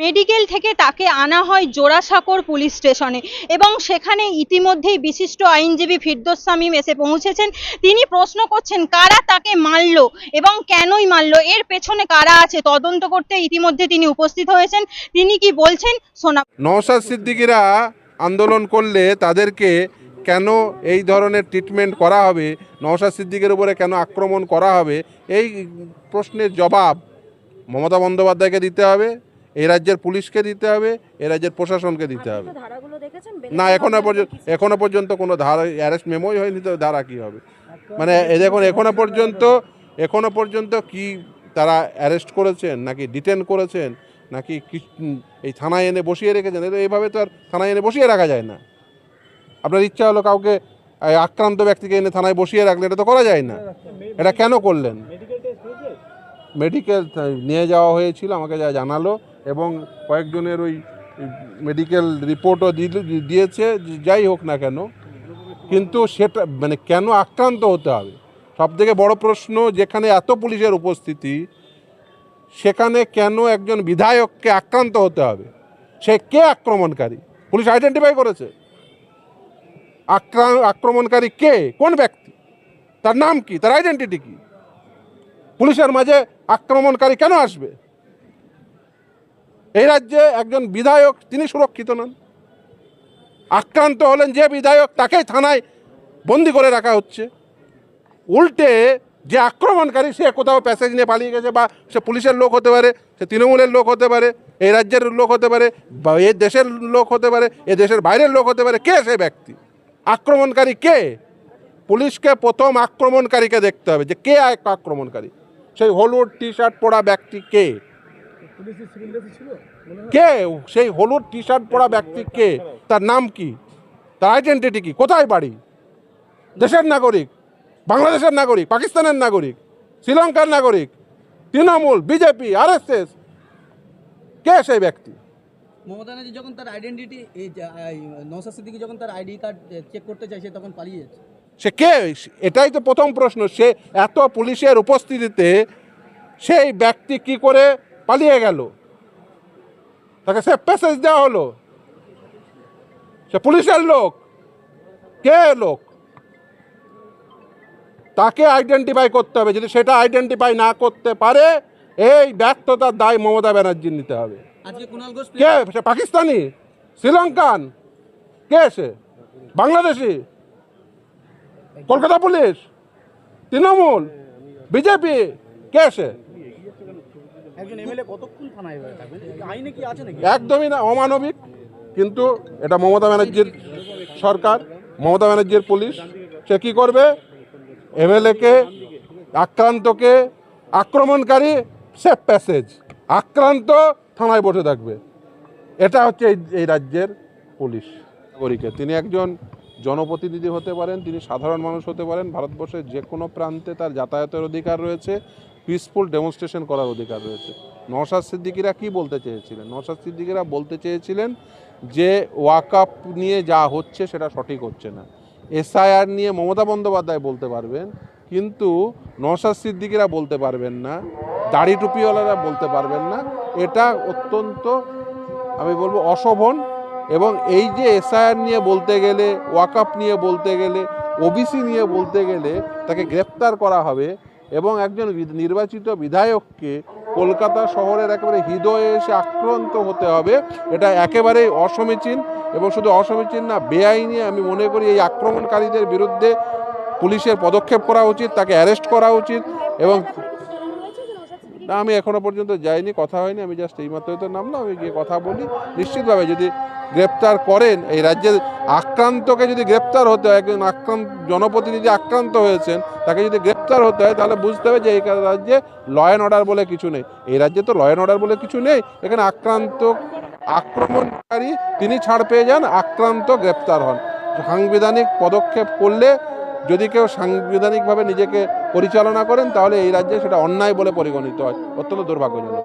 Medical থেকে তাকে আনা হয় জোড়াসাঁকোর পুলিশ স্টেশনে এবং সেখানে ইতিমধ্যেই বিশিষ্ট আইনজীবী ফিরদোস সামিম এসে পৌঁছেছেন। তিনি প্রশ্ন করছেন, কারা তাকে মারলো এবং কেনই মারলো? এর পেছনে কারা আছে? তদন্ত করতে ইতিমধ্যে তিনি উপস্থিত হয়েছেন। তিনি কি বলছেন? শোনা নওশাদ সিদ্দিকিরা আন্দোলন করলে তাদেরকে কেন এই ধরনের ট্রিটমেন্ট করা হবে? নওশাদ সিদ্দিকের উপরে কেন আক্রমণ করা হবে? এই প্রশ্নের জবাব মমতা বন্দ্যোপাধ্যায়কে দিতে হবে। এই রাজ্যের পুলিশকে দিতে হবে এই রাজ্যের প্রশাসনকে দিতে হবে। না এখনও পর্যন্ত এখনও পর্যন্ত কোনো ধারা অ্যারেস্ট মেমোই হয়নি তো ধারা কী হবে? মানে এ দেখুন এখনও পর্যন্ত এখনও পর্যন্ত কি তারা অ্যারেস্ট করেছেন নাকি ডিটেন করেছেন নাকি কি- এই থানায় এনে বসিয়ে রেখেছেন? এটা এইভাবে তো আর থানায় এনে বসিয়ে রাখা যায় না। আপনার ইচ্ছা হলো কাউকে আক্রান্ত ব্যক্তিকে এনে থানায় বসিয়ে রাখলে এটা তো করা যায় না। এটা কেন করলেন? মেডিকেল নিয়ে যাওয়া হয়েছিল আমাকে যা জানালো। এবং কয়েকজনের ওই মেডিকেল রিপোর্টও দিয়েছে, যাই হোক না কেন। কিন্তু সেটা মানে কেন আক্রান্ত হতে হবে? সব থেকে বড় প্রশ্ন, যেখানে এত পুলিশের উপস্থিতি, সেখানে কেন একজন বিধায়ককে আক্রান্ত হতে হবে? সে কে আক্রমণকারী? পুলিশ আইডেন্টিফাই করেছে। আক্রা- আক্রমণকারী কে? কোন ব্যক্তি? তার নাম কি? তার আইডেন্টিটি কি? পুলিশের মাঝে আক্রমণকারী কেন আসবে? এই রাজ্যে একজন বিধায়ক, তিনি সুরক্ষিত নন। আক্রান্ত হলেন যে বিধায়ক, তাকেই থানায় বন্দি করে রাখা হচ্ছে। উল্টে যে আক্রমণকারী, সে কোথাও প্যাসেজ নিয়ে পালিয়ে গেছে বা সে পুলিশের লোক হতে পারে, সে তৃণমূলের লোক হতে পারে এই রাজ্যের লোক হতে পারে, বা এ দেশের লোক হতে পারে, এ দেশের বাইরের লোক হতে পারে, কে সে ব্যক্তি? আক্রমণকারী কে? পুলিশকে প্রথম আক্রমণকারীকে দেখতে হবে যে কে আক্রমণকারী? সেই হলুদ টি শার্ট পরা ব্যক্তি কে? কে? সেই হলুদ টি শার্ট পরা ব্যক্তি কে? তার নাম কি? তার আইডেন্টিটি কি? কোথায় বাড়ি? দেশের নাগরিক বাংলাদেশের নাগরিক পাকিস্তানের নাগরিক শ্রীলঙ্কার নাগরিক তৃণমূল বিজেপি আরএসএস কে সেই ব্যক্তি? মমতা ব্যানার্জি যখন তার আইডেন্টিটি এই যে- এই নওশাদ সিদ্দিকী যখন তার আইডি কার্ড চেক করতে চাইছে তখন পালিয়ে যাচ্ছে। সে কে? এটাই তো প্রথম প্রশ্ন। সে এত পুলিশের উপস্থিতিতে সেই ব্যক্তি কি করে পালিয়ে গেল। তাকে সে প্যাসেজ দেওয়া হলো। সে পুলিশের লোক। কে লোক? তাকে আইডেন্টিফাই করতে হবে। যদি সেটা আইডেন্টিফাই না করতে পারে এই ব্যর্থতার দায় মমতা ব্যানার্জি নিতে হবে। কে? সে পাকিস্তানি? শ্রীলঙ্কান? কে সে? বাংলাদেশি? কলকাতা পুলিশ? তৃণমূল? বিজেপি? কে সে? একদমই না, অমানবিক, কিন্তু এটা মমতা ব্যানার্জির সরকার, মমতা ব্যানার্জির পুলিশ। সে কি করবে? এমএলএকে, আক্রান্তকে আক্রমণকারী সেফ প্যাসেজ আক্রান্ত থানায় বসে থাকবে। এটা হচ্ছে এই রাজ্যের পুলিশ নাগরিকে। তিনি একজন জনপ্রতিনিধি হতে পারেন, তিনি সাধারণ মানুষ হতে পারেন, ভারতবর্ষের যে কোনো প্রান্তে তার যাতায়াতের অধিকার রয়েছে। পিসফুল ডেমনস্ট্রেশন করার অধিকার রয়েছে। নওশাদ সিদ্দিকিরা কি বলতে চেয়েছিলেন? নওশাদ সিদ্দিকিরা বলতে চেয়েছিলেন যে ওয়াকআপ নিয়ে যা হচ্ছে সেটা সঠিক হচ্ছে না। এসআইআর নিয়ে মমতা বন্দ্যোপাধ্যায় বলতে পারবেন, কিন্তু নওশাদ সিদ্দিকিরা বলতে পারবেন না, দাড়ি টুপিওয়ালারা বলতে পারবেন না। এটা অত্যন্ত, আমি বলব, অশোভন এবং এই যে এসআইআর নিয়ে বলতে গেলে ওয়াকআপ নিয়ে বলতে গেলে ওবিসি নিয়ে বলতে গেলে তাকে গ্রেপ্তার করা হবে এবং একজন নির্বাচিত বিধায়ককে কলকাতা শহরের একেবারে হৃদয়ে এসে আক্রান্ত হতে হবে। এটা একেবারেই অসমীচীন এবং শুধু অসমীচীন না, বেআইনি আমি মনে করি এই আক্রমণকারীদের বিরুদ্ধে পুলিশের পদক্ষেপ করা উচিত, তাকে অ্যারেস্ট করা উচিত এবং না, আমি এখনও পর্যন্ত যাইনি, কথা হয়নি, আমি জাস্ট এইমাত্র তো নামলাম, আমি গিয়ে কথা বলি। নিশ্চিতভাবে যদি গ্রেপ্তার করেন, এই রাজ্যের আক্রান্তকে যদি গ্রেপ্তার হতে হয়, একজন আক্রান্ত, জনপ্রতিনিধি আক্রান্ত হয়েছেন, তাকে যদি গ্রেপ্তার হতে হয়, তাহলে বুঝতে হবে যে এই রাজ্যে ল অ্যান্ড অর্ডার বলে কিছু নেই। এই রাজ্যে তো ল অ্যান্ড অর্ডার বলে কিছু নেই। এখানে আক্রান্ত, আক্রমণকারী তিনি ছাড় পেয়ে যান, আক্রান্ত গ্রেপ্তার হন। সাংবিধানিক পদক্ষেপ করলে যদি কেউ সাংবিধানিকভাবে নিজেকে পরিচালনা করেন, তাহলে এই রাজ্যে সেটা অন্যায় বলে পরিগণিত হয়। অত্যন্ত দুর্ভাগ্যজনক।